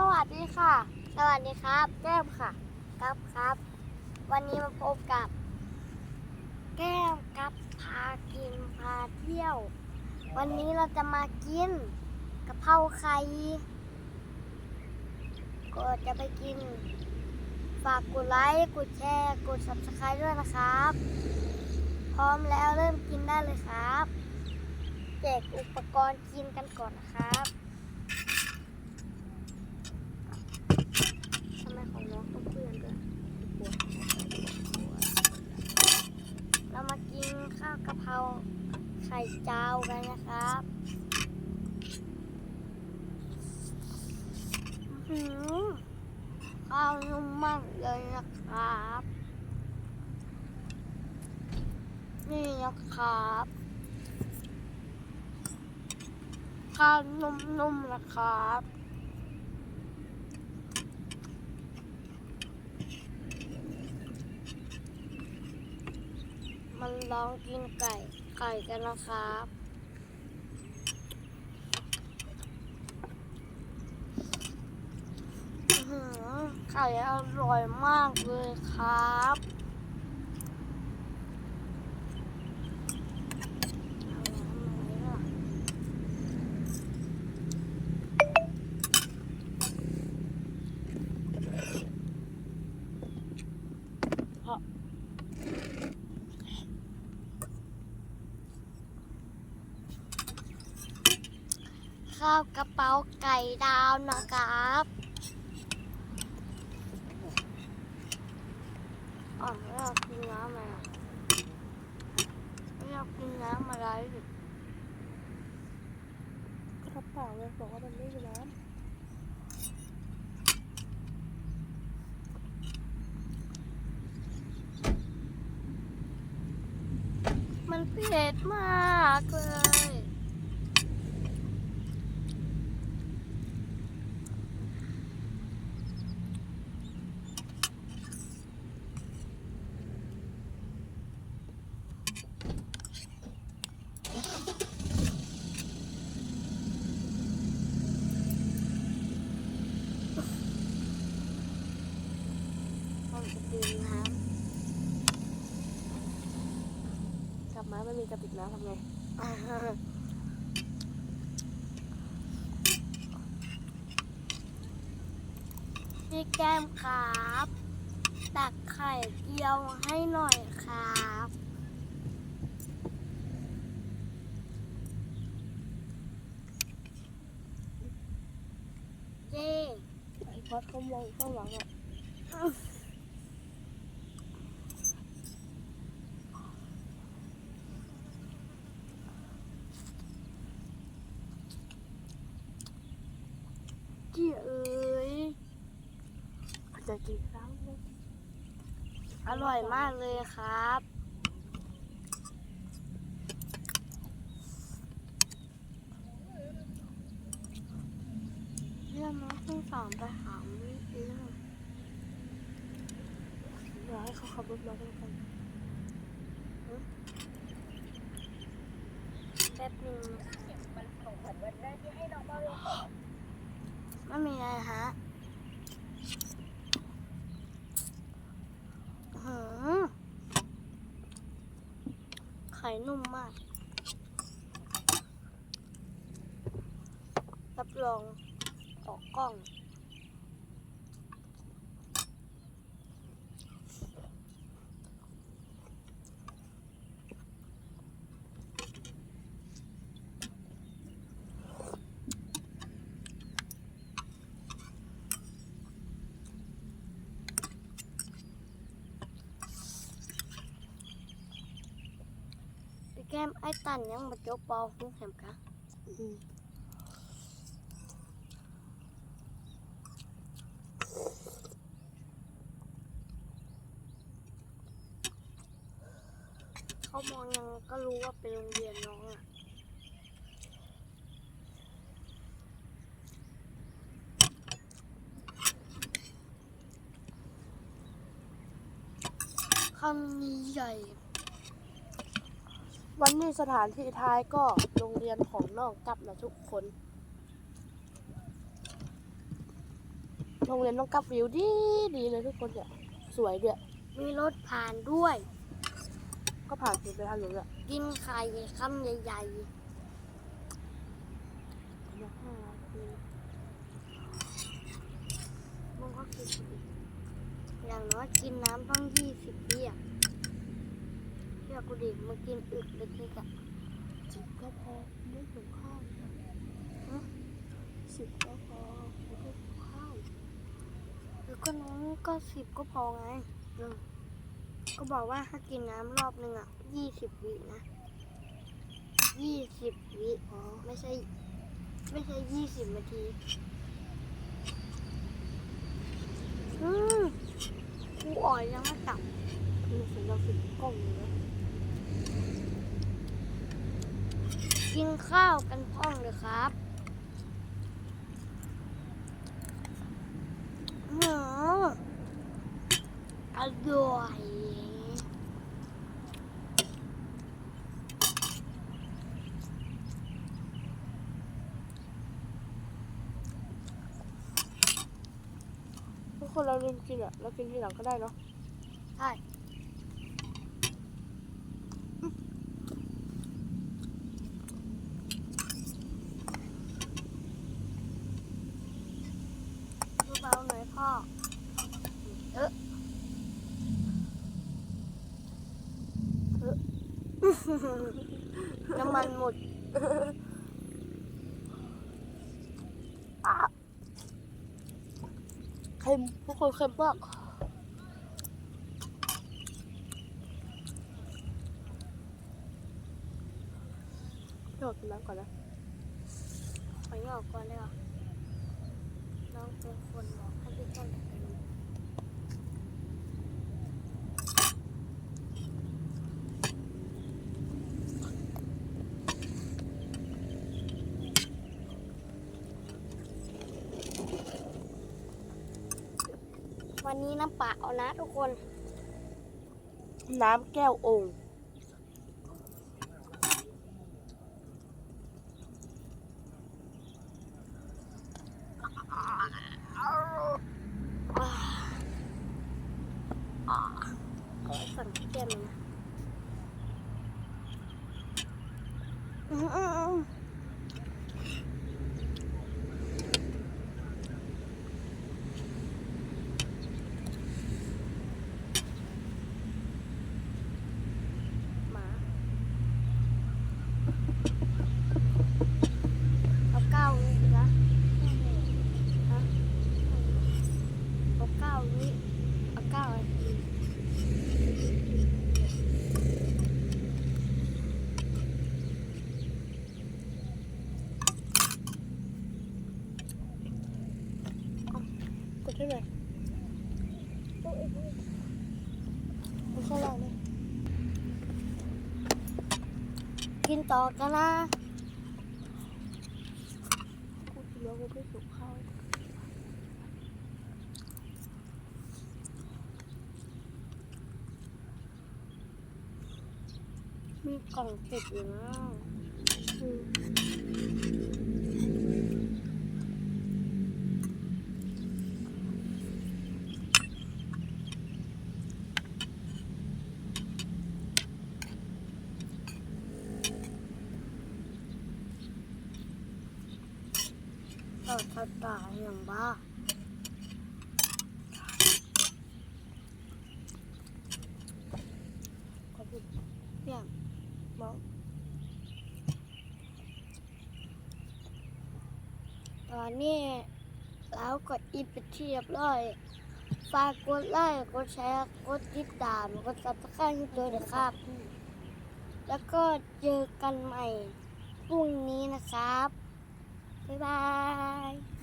สวัสดีค่ะ สวัสดีครับ แก้มค่ะครับครับ วันนี้มาพบกับ แก้มกับพากินพาเที่ยว วันนี้เราจะมากินกะเพราไข่ก็จะไปกิน ฝากกดไลค์กดแชร์ กด subscribe ด้วยนะครับ พร้อมแล้วเริ่มกินได้เลยครับแจกอุปกรณ์กินกันก่อนนะครับทำไมของน้องต้องเพื่อนด้วยเรามากินข้าวกะเพราไข่เจียวกันนะครับหือข้าวนุ่มมากเลยนะครับ นี่นะครับ ข้าวนุ่มๆนะครับมันลองกินไก่ ไข่กันนะครับ ไข่อร่อยมากเลยครับเอาน้ำไหนล่ะเพราะ ข้าวกระเป๋าไก่ดาวนะครับอ๋อไม่อยากกินน้ำอะไรไม่อยากกินน้ำอะไรกระเป๋าเลยบอกว่ามันไม่มีน้ำมันเผ็ดมากเลย ผมจะกินน้ำำกลับมาไม่มีกระติกน้ำทำไงอ่าพี่แก้มครับ ตักไข่เจียวให้หน่อยครับเจ๊ไอ้พอดเขามองข้างหลังอะ เจ๊เอ้ย จะกินข้าวไหมอร่อยมากเลยครับ เรื่องน้องเพิ่งสอนไปหาวิธีเรื่องอยากให้เขาขับรถมาด้วยกันแป๊บนึงไม่มีอะไรฮะอื้อหือไข่นุ่มมาก รับรองออกกล้อง มไอ้ตันยังมาจบปอหุ้งแหมกะอืมเขามองยังก็รู้ว่าเป็นโรงเรียนน้องอะคำนี้ใหญ่ วันนี้สถานที่ท้ายก็โรงเรียนของน้องกลับนะทุกคน โรงเรียนต้องกับวิวดีดีเลยทุกคนเนี่ยสวยด้วยมีรถผ่านด้วย ก็ผ่านไปไปทางนู้นแหละกินไข่คำใหญ่ๆมันก็คืออย่างน้อยกินน้ำต้องยี่สิบเบีย ร์เชื่อกูดิมากินอึดเล็กๆอะสิบก็พอไม่ถึงข้าวสิบก็พอไม่ถึงข้าวแล้วก็น้องก็สิบก็พอไงเออก็บอกว่าถ้ากินน้ำรอบหนึ่งอะยี่สิบวินะยี่สิบวิอ๋อไม่ใช่ ไม่ใช่ยี่สิบนาทีอืมกูอ่อยยังไม่กลับมีสัญญาณสิบกล้องอยู่นะ กินข้าวกันพร้องเลยครับหืออร่อยทุกคนเราลืมกินอะ เรากินทีหลังก็ได้เนาะใช่เบาๆหน่อยพ่อ เออเออ น้ำมันหมดเค็มทุกคนเค็มมากเดี๋ยวกินน้ำก่อนนะขอหยอกก่อนเลยเหรอน้องเป็นคนบอกให้พี่ต้นเป็น วันนี้น้ำเปล่านะทุกคน น้ำแก้วโอ่งขอสั่งแก้มนะอืมอืมอืมหมาเอาเก้าวินะฮะเอาเก้าวิเอาเก้านาที กดที่ไหนมันข้างล่างนะ กินต่อกันนะกูกินแล้วกูไม่สุกข้าวมีกล่องติดอยู่นะ อืม เออถ้าตายอย่างบ้าขอบคุณเนี่ยเมาส์ตอนนี้แล้วกดอีไปเทียบร้อยฝากกดไลค์กดแชร์กดติดตามกดซับสไครต์ให้ด้วยนะครับ แล้วก็เจอกันใหม่พรุ่งนี้นะครับ บ๊ายบาย